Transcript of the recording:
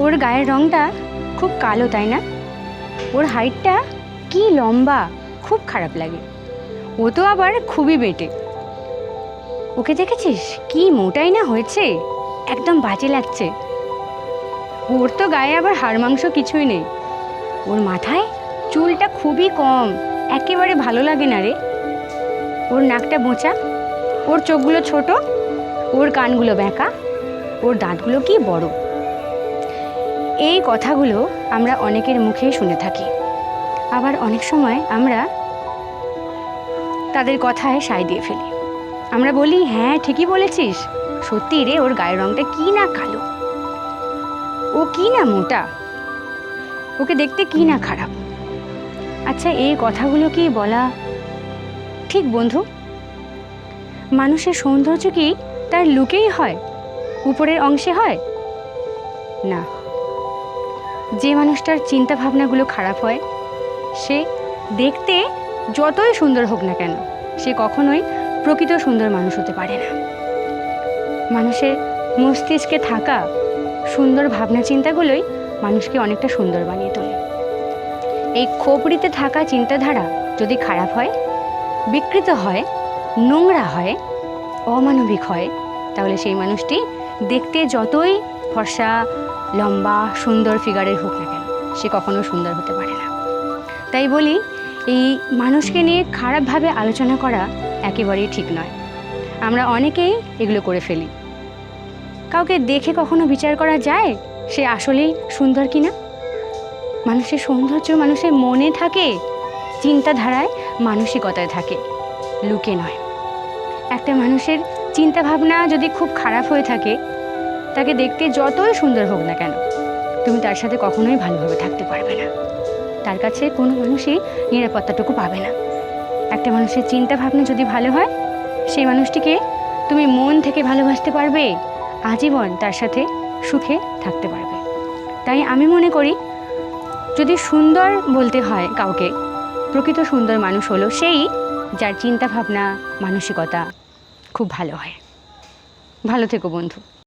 ওর গায়ের রঙটা খুব কালো, তাই না? ওর হাইটটা কি লম্বা, খুব খারাপ লাগে। ও তো আবার খুবই বেটে। ওকে দেখেছিস? কি মোটাই না হয়েছে? একদম বাজে লাগছে। ওর তো গায়ে আবার হাড় মাংস কিছুই নেই। ওর মাথায় চুলটা খুবই কম, একেবারে ভালো লাগে না রে। ওর নাকটা বোঁচা ওর চোখগুলো ছোট, ওর কানগুলো ব্যাঁকা, ওর দাঁতগুলো কি বড়। এই কথাগুলো আমরা অনেকের মুখেই শুনে থাকি। আবার অনেক সময় আমরা তাদের কথায় সায় দিয়ে ফেলি। আমরা বলি হ্যাঁ ঠিকই বলেছিস। সত্যি রে, ওর গায়ের রঙটা কি না কালো? ও কি না মোটা? ওকে দেখতে কি না খারাপ? আচ্ছা এই কথাগুলো কি বলা ঠিক, বন্ধু? মানুষের সৌন্দর্য কি তার লুকেই হয়? উপরের অংশে হয়? না। যে মানুষটার চিন্তা ভাবনাগুলো খারাপ হয়, সে দেখতে যতই সুন্দর হোক না কেন, সে কখনোই প্রকৃত সুন্দর মানুষ হতে পারে না। মানুষের মস্তিষ্কে থাকা সুন্দর ভাবনা চিন্তাগুলোই মানুষকে অনেকটা সুন্দর বানিয়ে তোলে। এই খোপড়িতে থাকা চিন্তাধারা যদি খারাপ হয়, বিকৃত হয়, নোংরা হয়, অমানবিক হয়, তাহলে সেই মানুষটি দেখতে যতই ফর্সা লম্বা, সুন্দর ফিগারের হোক না কেন, সে কখনো সুন্দর হতে পারে না। তাই বলি, এই মানুষকে নিয়ে খারাপভাবে আলোচনা করা একেবারেই ঠিক নয়। আমরা অনেকেই এগুলো করে ফেলি। কাউকে দেখে কখনো বিচার করা যায়? সে আসলেই সুন্দর কি না? মানুষের সৌন্দর্য মানুষের মনে থাকে, চিন্তাধারায় মানসিকতায় থাকে, লুকে নয়। একটা মানুষের চিন্তা ভাবনা যদি খুব খারাপ হয়ে থাকে তাকে দেখতে যতই সুন্দর হোক না কেন, তুমি তার সাথে কখনোই ভালোভাবে থাকতে পারবে না। তার কাছে কোনো মানুষই নিরাপত্তাটুকু পাবে না। একটা মানুষের চিন্তা ভাবনা যদি ভালো হয়, সেই মানুষটিকে তুমি মন থেকে ভালোবাসতে পারবে, আজীবন তার সাথে সুখে থাকতে পারবে। তাই আমি মনে করি, যদি সুন্দর বলতে হয় কাউকে, প্রকৃত সুন্দর মানুষ হলো সেই যার চিন্তা ভাবনা, মানসিকতা খুব ভালো হয়। ভালো থেকো বন্ধু।